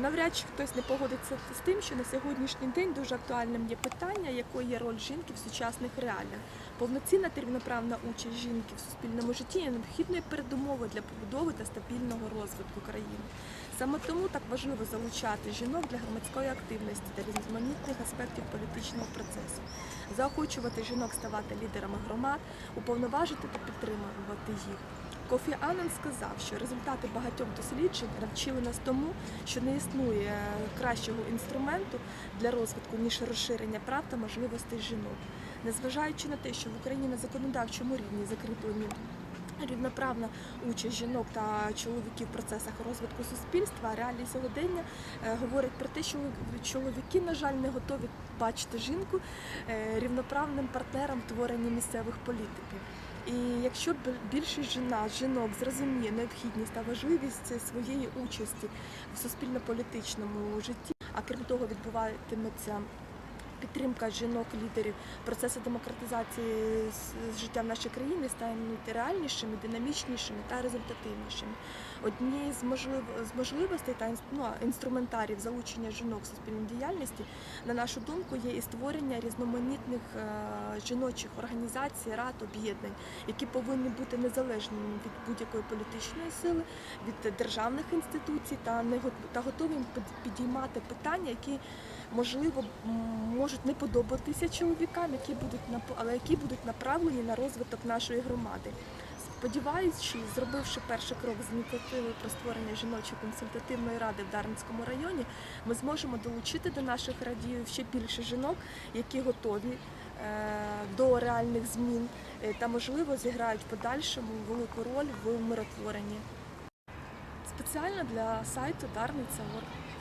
Навряд чи хтось не погодиться з тим, що на сьогоднішній день дуже актуальним є питання, якою є роль жінки в сучасних реаліях. Повноцінна та рівноправна участь жінки в суспільному житті є необхідною передумовою для побудови та стабільного розвитку країни. Саме тому так важливо залучати жінок для громадської активності та різноманітних аспектів політичного процесу, заохочувати жінок ставати лідерами громад, уповноважити та підтримувати їх. Кофі анан сказав, що результати багатьох досліджень навчили нас тому, що не існує кращого інструменту для розвитку, ніж розширення прав та можливостей жінок. Незважаючи на те, що в Україні на законодавчому рівні закріплені рівноправна участь жінок та чоловіків в процесах розвитку суспільства, реалії сьогодення е, говорять про те, що чоловіки, на жаль, не готові бачити жінку е, рівноправним партнером в творенні місцевих політиків. І якщо більшість жіна, жінок зрозуміє необхідність та важливість своєї участі в суспільно-політичному житті, а крім того, відбуватиметься підтримка жінок-лідерів, процеси демократизації життя в нашій країні стануть реальнішими, динамічнішими та результативнішими. Однією з можлив з можливостей та ну, інструментарів залучення жінок в суспільній діяльності, на нашу думку, є і створення різноманітних е, жіночих організацій, рад, об'єднань, які повинні бути незалежними від будь-якої політичної сили, від державних інституцій та не та готові під- підіймати питання, які можливо м, можуть не подобатися чоловікам, які будуть але які будуть направлені на розвиток нашої громади. Сподіваючись, зробивши перший крок з ініціативи про створення жіночої консультативної ради в Дарницькому районі, ми зможемо долучити до наших радіїв ще більше жінок, які готові е, до реальних змін е, та, можливо, зіграють в подальшому велику роль в миротворенні. Спеціально для сайту Дарниця.орг.